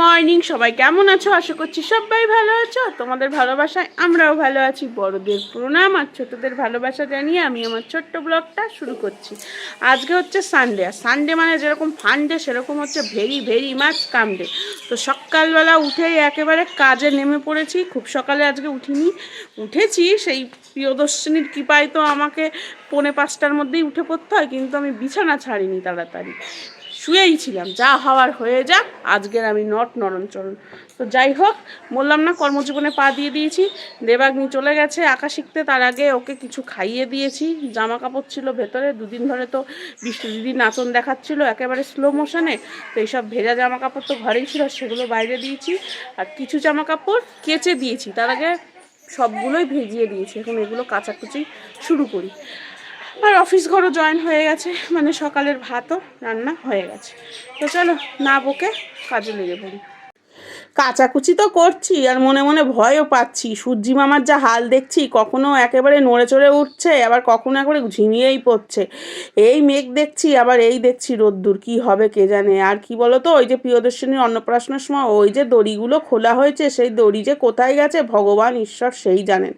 Morning, সবাই কেমন আছো? আশা করছি সবাই ভালো আছো। তোমাদের ভালোবাসায় আমরাও ভালো আছি। বড়দের প্রণাম আর ছোটদের ভালোবাসা জানিয়ে আমি আমার ছোট্ট ব্লগটা শুরু করছি। আজকে হচ্ছে সানডে আর সানডে মানে যেরকম ফান্ডে সেরকম হচ্ছে ভেরি ভেরি মাছ কামডে তো সকালবেলা উঠেই একেবারে কাজে নেমে পড়েছি। খুব সকালে আজকে উঠিনি। উঠেছি, সেই প্রিয়দর্শিনীর কৃপায় তো আমাকে পৌনে পাঁচটার মধ্যেই উঠে পড়তে হয়, কিন্তু আমি বিছানা ছাড়িনি তাড়াতাড়ি। শুয়েই ছিলাম। যা হওয়ার হয়ে যাক, আজকের আমি নট নরণচরণ তো যাই হোক, বললাম না, কর্মজীবনে পা দিয়ে দিয়েছি। দেবাগ্নি চলে গেছে আঁকা শিখতে। তার আগে ওকে কিছু খাইয়ে দিয়েছি। জামা কাপড় ছিল ভেতরে। দুদিন ধরে তো বৃষ্টি দিদি নাচন দেখাচ্ছিল একেবারে স্লো মোশনে তো এইসব ভেজা জামা কাপড় তো ঘরেই ছিল, সেগুলো বাইরে দিয়েছি। আর কিছু জামা কাপড় কেচে দিয়েছি। তার আগে সবগুলোই ভেজিয়ে দিয়েছি। এখন এগুলো কাচাকুচি শুরু করি। আর অফিস ঘরও জয়েন হয়ে গেছে মানে সকালের ভাতও রান্না হয়ে গেছে। তো চলো, না বকে কাজে লেগে পড়ি। কাচাকুচি তো করছি আর মনে মনে ভয়ও পাচ্ছি। সূর্যি মামার যা হাল দেখছি, কখনো একেবারে নড়ে চড়ে উঠছে, আবার কখনো একেবারে ঝিমিয়েই পড়ছে। এই মেঘ দেখছি, আবার এই দেখছি রোদ্দুর, কি হবে কে জানে? আর কি বলো তো ওই যে প্রিয়দর্শিনীর অন্নপ্রাশনের সময় ওই যে দড়িগুলো খোলা হয়েছে, সেই দড়ি যে কোথায় গেছে, ভগবান, ঈশ্বর সেই জানেন।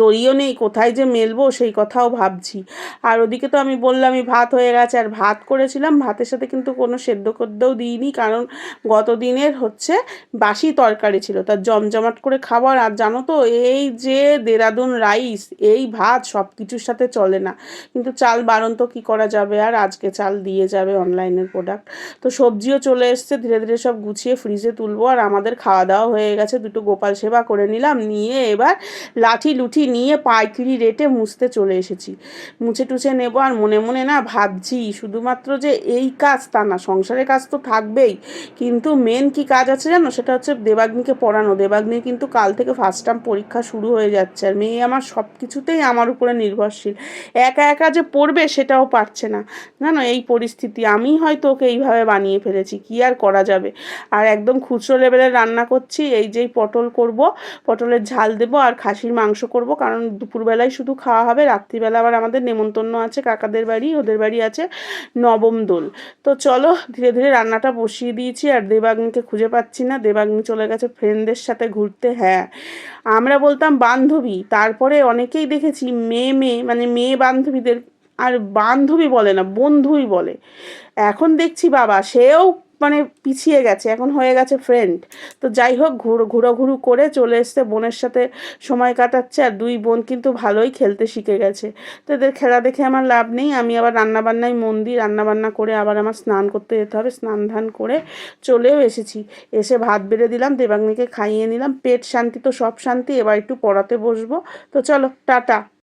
দড়িও নেই, কোথায় যে মেলবো, সেই কথাও ভাবছি। আর ওদিকে তো আমি বললামই, ভাত হয়ে গেছে, আর ভাত করেছিলাম, ভাতের সাথে কিন্তু কোনো সেদ্ধ করতেও দিইনি, কারণ গত দিনের হচ্ছে বাসি তরকারি ছিল তার জমজমাট করে খাবার আর জানো তো, এই যে দেরাদুন রাইস, এই ভাত সব কিছুর সাথে চলে না। কিন্তু চাল বারণ তো কী করা যাবে আর আজকে চাল দিয়ে যাবে অনলাইনের প্রোডাক্ট। তো সবজিও চলে এসছে, ধীরে ধীরে সব গুছিয়ে ফ্রিজে তুলবো আর আমাদের খাওয়া দাওয়া হয়ে গেছে, দুটো গোপাল সেবা করে নিলাম, নিয়ে এবার লাঠি লুঠি নিয়ে পাইকিরি রেটে মুছতে চলে এসেছি। মুছে টুছে নেব আর মনে মনে না ভাবছি, শুধুমাত্র যে এই কাজ তা না, সংসারের কাজ তো থাকবেই। কিন্তু মেন কি কাজ আছে জানো, সেটা হচ্ছে দেবাগ্নিকে পড়ানো। দেবাগ্নির কিন্তু কাল থেকে ফার্স্ট টার্ম পরীক্ষা শুরু হয়ে যাচ্ছে আর মেয়ে আমার সব কিছুতেই আমার উপরে নির্ভরশীল। একা একা যে পড়বে সেটাও পারছে না। জানো এই পরিস্থিতি আমি হয়তো ওকে এইভাবে বানিয়ে ফেলেছি, কি আর করা যাবে? আর একদম খুচরো লেভেলের রান্না করছি, এই যেই পটল করব, পটলের ঝাল দেবো আর খাসির মাংস করব, কারণ দুপুরবেলায় শুধু খাওয়া হবে, রাত্রিবেলা আবার আমাদের নেমন্তন্ন আছে, কাকাদের বাড়ি, ওদের বাড়ি আছে নবম দোল। তো চলো ধীরে ধীরে রান্নাটা বসিয়ে দিয়েছি আর দেবাগ্নিকে খুঁজে পাচ্ছি না। দেবাগ্নি চলে গেছে ফ্রেন্ডদের সাথে ঘুরতে হ্যাঁ। আমরা বলতাম বান্ধবী, তারপরে অনেকেই দেখেছি মেয়ে মেয়ে মানে মেয়ে বান্ধবীদের আর বান্ধবী বলে না, বন্ধুই বলে। এখন দেখছি বাবা, সেও মানে পিছিয়ে গেছে, এখন হয়ে গেছে ফ্রেন্ড তো যাই হোক, ঘুরো, ঘুরোঘুরু করে চলে এসছে, বোনের সাথে সময় কাটাচ্ছে, আর দুই বোন কিন্তু ভালোই খেলতে শিখে গেছে। তো এদের খেলা দেখে আমার লাভ নেই, আমি আবার রান্নাবান্নায় মন দিই, রান্নাবান্না করে আবার আমার স্নান করতে যেতে হবে, স্নান ধান করে চলেও এসেছি। এসে ভাত বেড়ে দিলাম দেবাগ্নিকে খাইয়ে নিলাম, পেট শান্তি তো সব শান্তি, এবার একটু পড়াতে বসবো। তো চলো, টাটা।